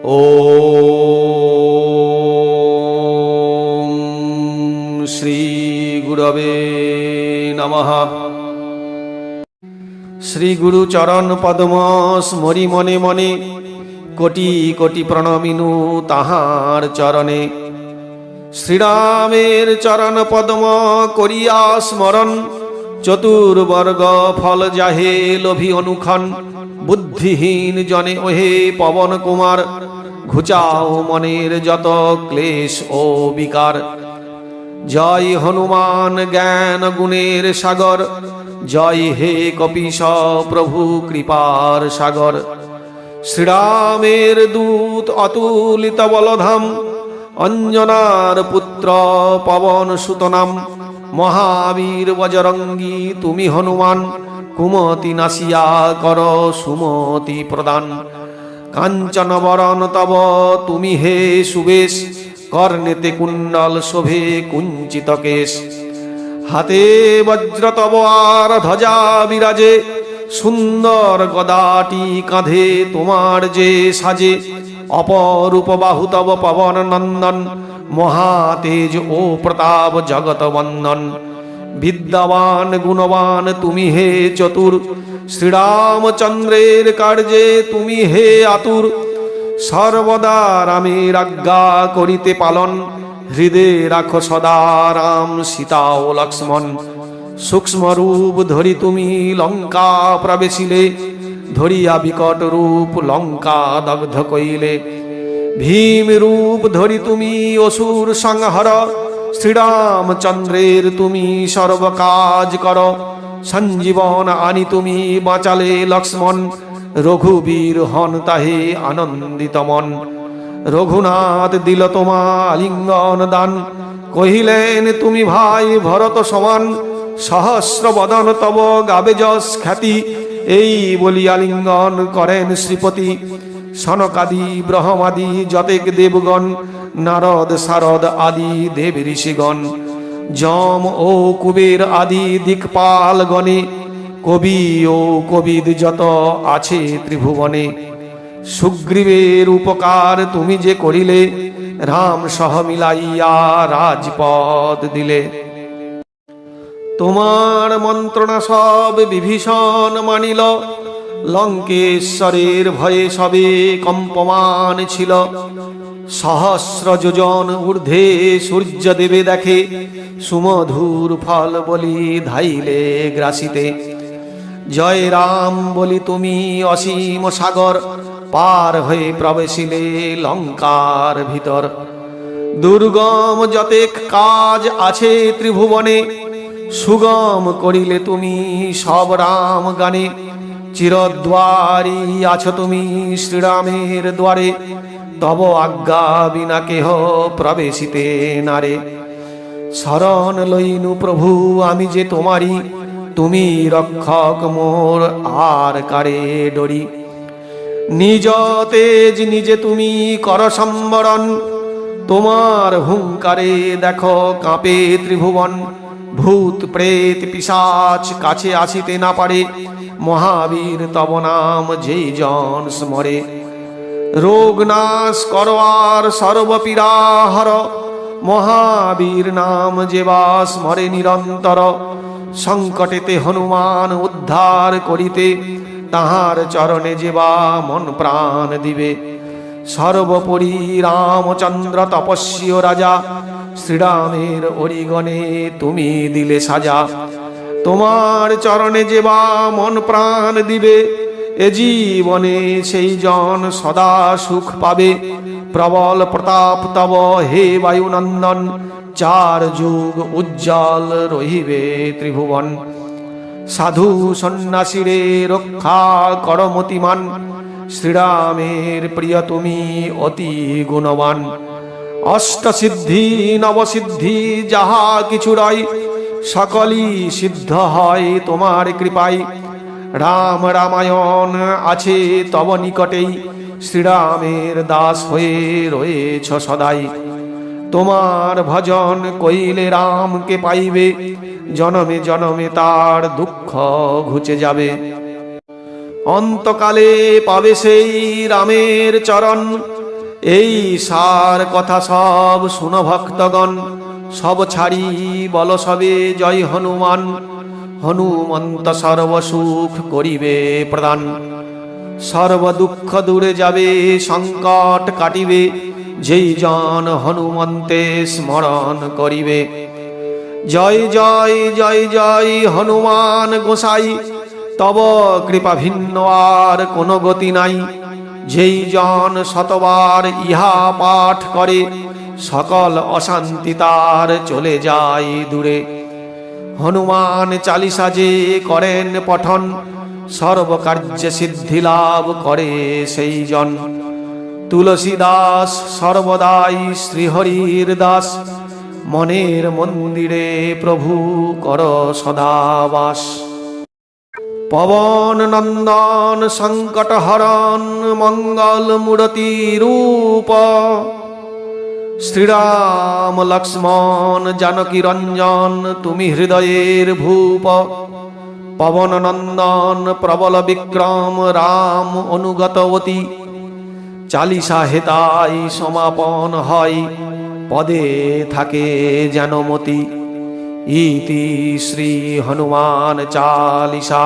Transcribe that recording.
ॐ শ্রীগুরবে নমঃ। শ্রীগুরু চরণ পদ্ম স্মরি মনে মনে, কোটি কোটি প্রণমিনু তাহার চরণে। শ্রীরামের চরণ পদ্ম করিয়া স্মরণ, চতুর্বর্গ ফল যাহে লোভি অনুক্ষণ, বুদ্ধিহীন জনে ওহে পবন কুমার ঘুচাও মনের যত ক্লেশ ও বিকার। জয় হনুমান জ্ঞান গুণের সাগর, জয় হে কপিশ প্রভু কৃপার সাগর। শ্রীরামের দূত অতুলিত বলধাম, অঞ্জনার পুত্র পবন সুতনাম। মহাবীর বজরঙ্গী, তুমি হনুমান, কুমতি নাসিয়া কর সুমতি প্রদান। কাঞ্চন বরণ তব, তুমি হে সুবেশ, কর্ণেতে কুণ্ডল শোভে কুঞ্চিত কেশ। হাতে বজ্র তব আর ধ্বজা বিরাজে, সুন্দর গদাটি কাঁধে তোমার যে সাজে। অপরূপ বাহু তব পবন নন্দন, মহাতেজ ও প্রতাপ জগত বন্দন। বিদ্যাবান, গুণবান, তুমি হে চতুর শ্রীরামচন্দ্রের কার্যে তুমি হে আতুর, সর্বদা রামের আজ্ঞা করিতে পালন। হৃদে রাখো সদা রাম, সীতা ও লক্ষ্মণ। সূক্ষ্ম রূপ ধরি তুমি লঙ্কা প্রবেশিলে, ধরিয়া বিকট রূপ লঙ্কা দগ্ধ কইলে। ভীম রূপ ধরি তুমি অসুর সংহর, শ্রীরামচন্দ্রের তুমি সর্বকাজ কর। সঞ্জীবন আনি তুমি বাঁচালে লক্ষ্মণ। রঘুবীর হন তাহে আনন্দিত মন। রঘুনাথ দিল তোমা আলিঙ্গন দান। কহিলেন, তুমি ভাই ভরত সমান, সহস্র বদন তব গাবে যশ খ্যাতি। এই বলি আলিঙ্গন করেন শ্রীপতি। সনকাদি, ব্রহ্মাদি, যতেক দেবগণ, নারদ শারদ আদি দেব ঋষিগণ। যম ও কুবের আদি দিকপাল গণে, কবি ও কবিদ যত আছে ত্রিভুবনে। সুগ্রীবের উপকার তুমি যে করিলে, রাম সহ মিলাইয়া রাজপদ দিলে। তোমার মন্ত্রণা সব বিভীষণ মানিল, লঙ্কেশ্বরের ভয়ে সবে কম্পমান ছিল। সহস্র যোজন ঊর্ধ্বে সূর্য দেবে দেখে সুমধুর ফল বলি ধাইলে গ্রাসিতে। জয় রাম বলি তুমি অসীম সাগর, পার হয়ে প্রবেশিলে লঙ্কার ভিতর। দুর্গম যতেক কাজ আছে ত্রিভুবনে, সুগম করিলে তুমি সব রাম গানে। চিরদ্বারি আছো তুমি শ্রীরামের দ্বারে তব আজ্ঞা বিনা কেহ প্রবেশিতে নারে শরণ লইনু প্রভু, আমি যে তোমারি তুমি রক্ষক মোর আর কারে ডরি। নিজ তেজ নিজে তুমি কর সম্বরণ, তোমার হুঙ্কারে দেখো কাঁপে ত্রিভুবন। ভূত, প্রেত, পিসাচ কাছে আসিতে না পারে, মহাবীর তব নাম যেই জন স্মরে। রোগ নাশ করো আর সর্বপীড়াহর মহাবীর নাম যে বা স্মরে নিরন্তর। সংকটেতে হনুমান উদ্ধার করিতে তাহার চরণে যেবা মন প্রাণ দিবে। সর্বোপরি রামচন্দ্র তপস্বী ও রাজা, শ্রীরামের অরিগণে তুমি দিলে সাজা। তোমার চরণে যেবা মন প্রাণ দিবে। এ জীবনে সেই জন সদা সুখ পাবে। প্রবল প্রতাপ তব হে বায়ুনন্দন, চার যুগ উজ্জ্বল রহিবে ত্রিভুবন। সাধু সন্ন্যাসীরে রক্ষা করমতিমান শ্রীরামের প্রিয় তুমি অতি গুণবান। অষ্টসিদ্ধি, নবসিদ্ধি যাহা কিছু রয়, সকলই সিদ্ধ হয় তোমার কৃপায়। রাম রামায়ণ আছে তব নিকটেই। শ্রীরামের দাস হয়ে রয়েছ সদাই। তোমার ভজন কইলে রামকে পাইবে, জনমে জনমে তার দুঃখ ঘুচে যাবে। অন্তকালে পাবে সেই রামের চরণ, এই সার কথা সব শুন ভক্তগণ, সব ছাড়ি বল সবে জয় হনুমান। হনুমন্ত সর্বসুখ করিবে প্রদান। সর্ব দুঃখ দূরে যাবে, সংকট কাটিবে, যেই জন হনুমন্তে স্মরণ করিবে। জয় জয় জয় জয়, হনুমান গোসাই, তব কৃপা ভিন্ন আর কোনো গতি নাই। যেই জন শতবার ইহা পাঠ করে, সকল অশান্তি তার চলে যায় দূরে। হনুমান চালিসা যে করেন পঠন, সর্বকার্যে সিদ্ধি লাভ করে সেই জন। তুলসী দাস সর্বদাই শ্রীহরির দাস, মনের মন্দিরে প্রভু কর সদাবাস। পবন নন্দন সংকট হরণ, মঙ্গল মূরতি রূপ শ্রীরাম লক্ষ্মণ জানকী রঞ্জন, তুমি হৃদয়ের ভূপ। পবন নন্দন, প্রবল বিক্রম, রাম অনুগতবতী চালিসা হেতাই সমাপন হয়, পদে থাকে যেন মতি। ইতি শ্রী হনুমান চালিসা।